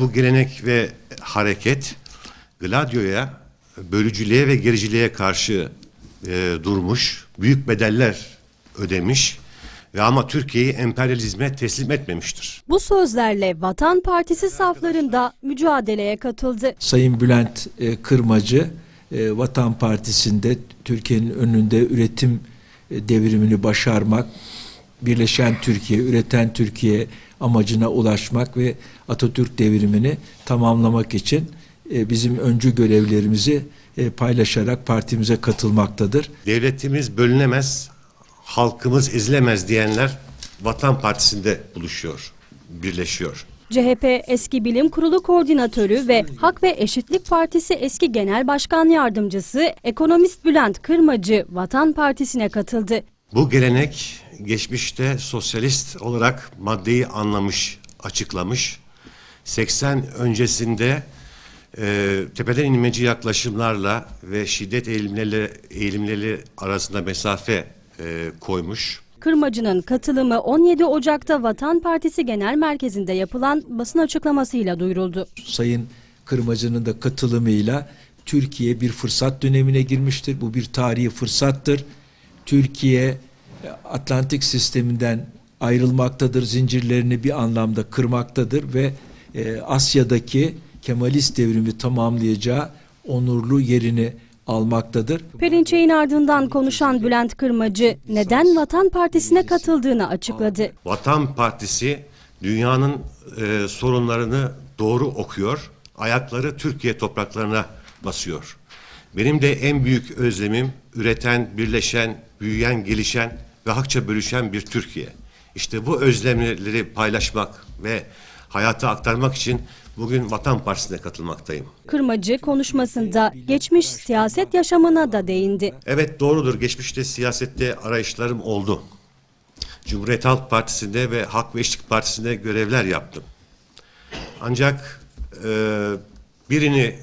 Bu gelenek ve hareket Gladio'ya, bölücülüğe ve gericiliğe karşı e, durmuş, büyük bedeller ödemiş ve ama Türkiye'yi emperyalizme teslim etmemiştir. Bu sözlerle Vatan Partisi saflarında mücadeleye katıldı. Sayın Bülent e, Kırmacı e, Vatan Partisi'nde Türkiye'nin önünde üretim e, devrimini başarmak, birleşen Türkiye, üreten Türkiye amacına ulaşmak ve Atatürk devrimini tamamlamak için e, bizim öncü görevlerimizi e, paylaşarak partimize katılmaktadır. Devletimiz bölünemez, halkımız ezilemez diyenler Vatan Partisi'nde buluşuyor, birleşiyor. CHP eski bilim kurulu koordinatörü ve Hak ve Eşitlik Partisi eski genel başkan yardımcısı ekonomist Bülent Kırmacı Vatan Partisi'ne katıldı. Bu gelenek geçmişte sosyalist olarak maddeyi anlamış, açıklamış. 80 öncesinde e, tepeden inmeci yaklaşımlarla ve şiddet eğilimleri, eğilimleri arasında mesafe e, koymuş. Kırmacı'nın katılımı 17 Ocak'ta Vatan Partisi Genel Merkezi'nde yapılan basın açıklamasıyla duyuruldu. Sayın Kırmacı'nın da katılımıyla Türkiye bir fırsat dönemine girmiştir. Bu bir tarihi fırsattır. Türkiye Atlantik sisteminden ayrılmaktadır, zincirlerini bir anlamda kırmaktadır ve e, Asya'daki Kemalist devrimi tamamlayacağı onurlu yerini almaktadır. Perinçek'in ardından konuşan Bülent Kırmacı neden Vatan Partisi'ne katıldığını açıkladı. Vatan Partisi dünyanın e, sorunlarını doğru okuyor, ayakları Türkiye topraklarına basıyor. Benim de en büyük özlemim üreten, birleşen, büyüyen, gelişen ve hakça bölüşen bir Türkiye. İşte bu özlemleri paylaşmak ve hayata aktarmak için bugün Vatan Partisi'ne katılmaktayım. Kırmacı konuşmasında geçmiş siyaset yaşamına da değindi. Evet doğrudur. Geçmişte siyasette arayışlarım oldu. Cumhuriyet Halk Partisi'nde ve Hak ve Eşitlik Partisi'nde görevler yaptım. Ancak e, birini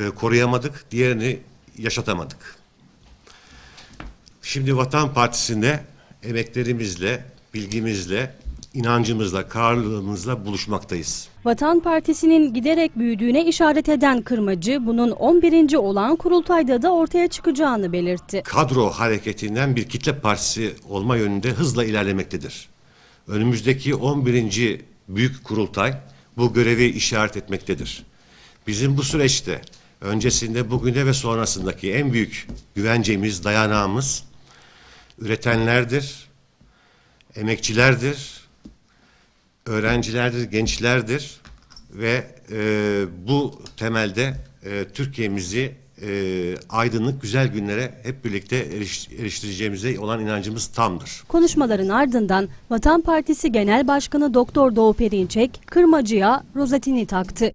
e, koruyamadık, diğerini yaşatamadık. Şimdi Vatan Partisi'nde emeklerimizle, bilgimizle, inancımızla, kararlılığımızla buluşmaktayız. Vatan Partisi'nin giderek büyüdüğüne işaret eden Kırmacı bunun 11. olan kurultayda da ortaya çıkacağını belirtti. kadro hareketinden bir kitle partisi olma yönünde hızla ilerlemektedir. Önümüzdeki 11. büyük kurultay bu görevi işaret etmektedir. Bizim bu süreçte öncesinde, bugünde ve sonrasındaki en büyük güvencemiz, dayanağımız üretenlerdir, emekçilerdir, öğrencilerdir, gençlerdir ve e, bu temelde e, Türkiye'mizi e, aydınlık, güzel günlere hep birlikte eriş- eriştireceğimize olan inancımız tamdır. Konuşmaların ardından Vatan Partisi Genel Başkanı Doktor Doğu Perinçek Kırmacı'ya rozetini taktı.